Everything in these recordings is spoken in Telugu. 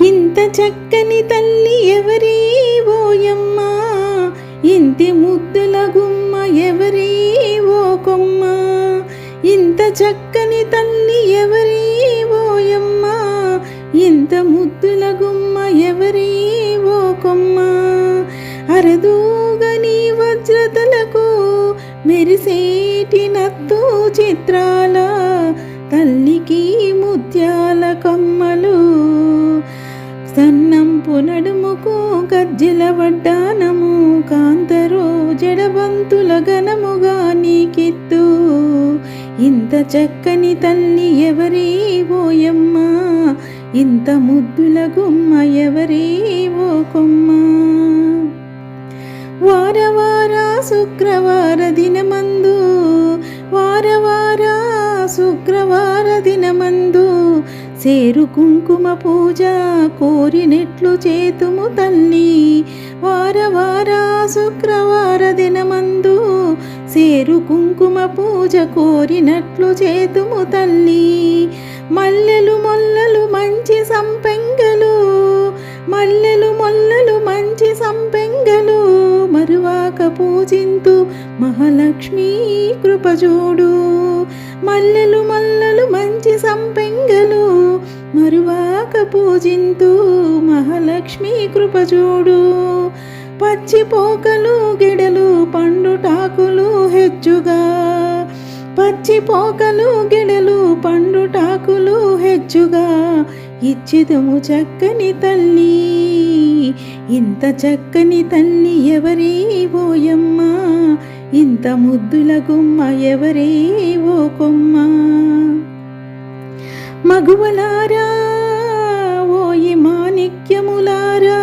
ఇంత చక్కని తల్లి ఎవరి ఓయమ్మా? ఇంతి ముద్దుల గుమ్మ ఎవరి ఓ కొమ్మ? ఇంత చక్కని తల్లి ఎవరి ఓయమ్మా? ఇంత ముద్దుల గుమ్మ ఎవరి ఓ కొమ్మ? అరదూగని వజ్రతలకు మెరిసేటి నత్తు చిత్రాల తల్లికి ముత్యాల కమ్మలు. స్తన్నం పునడుముకు గజ్జెల వడ్డానము కాంతరో జడబంతుల ఘనముగా నీకిత్తు. ఇంత చక్కని తల్లి ఎవరీ ఓయమ్మ ఇంత ముద్దుల గుమ్మ ఎవరీ ఓ కొమ్మ వారవార శుక్రవార దినమందు వారవార శుక్రవార దినమందు సేరు కుంకుమ పూజ కోరినెట్లు చేతుము తల్లి వార వార శుక్రవార దినమందు సేరు కుంకుమ పూజ కోరినట్లు చేతుము తల్లి మల్లెలు మొల్లలు మంచి సంపెంగలు మల్లెలు మొల్లలు మంచి సంపెంగలు. మరువాక పూజింతు మహాలక్ష్మీ కృపజోడు. మల్లెలు మల్లలు మరువాక పూజింతు మహాలక్ష్మి కృపజోడు. పచ్చి పోకలు గిడలు పండుటాకులు హెచ్చుగా. పచ్చి పోకలు గిడలు పండుటాకులు హెచ్చుగా. ఇచ్చిదము చక్కని తల్లి ఇంత చక్కని తల్లి ఎవరే ఓయమ్మ ఇంత ముద్దుల గుమ్మ ఎవరే ఓ కొమ్మ? మగువలారా ఓయి మాణిక్యములారా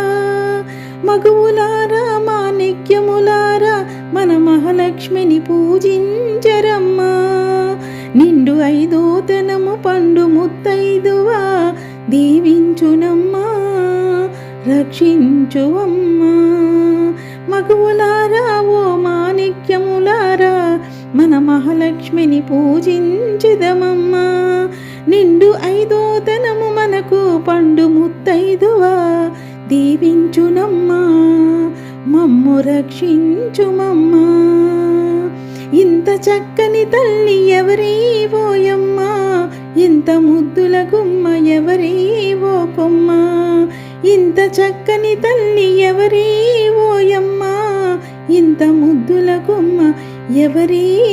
మగువులారా మాణిక్యములారా మన మహాలక్ష్మిని పూజించరమ్మా. నిండు ఐదోతనము పండు ముత్తైదువా దీవించునమ్మా రక్షించువమ్మా. మగువులారా ఓ మాణిక్యములారా మన మహాలక్ష్మిని పూజించదమమ్మా. నిండు ఐదోతనము మనకు పండు ముత్తైదువా. దీవించునమ్మా మమ్ము రక్షించుమమ్మా. ఇంత చక్కని తల్లి ఎవరే ఓయమ్మా ఇంత ముద్దుల గుమ్మ ఎవరే ఓ కొమ్మ ఇంత చక్కని తల్లి ఎవరే ఓయమ్మా ఇంత ముద్దుల గుమ్మ ఎవరే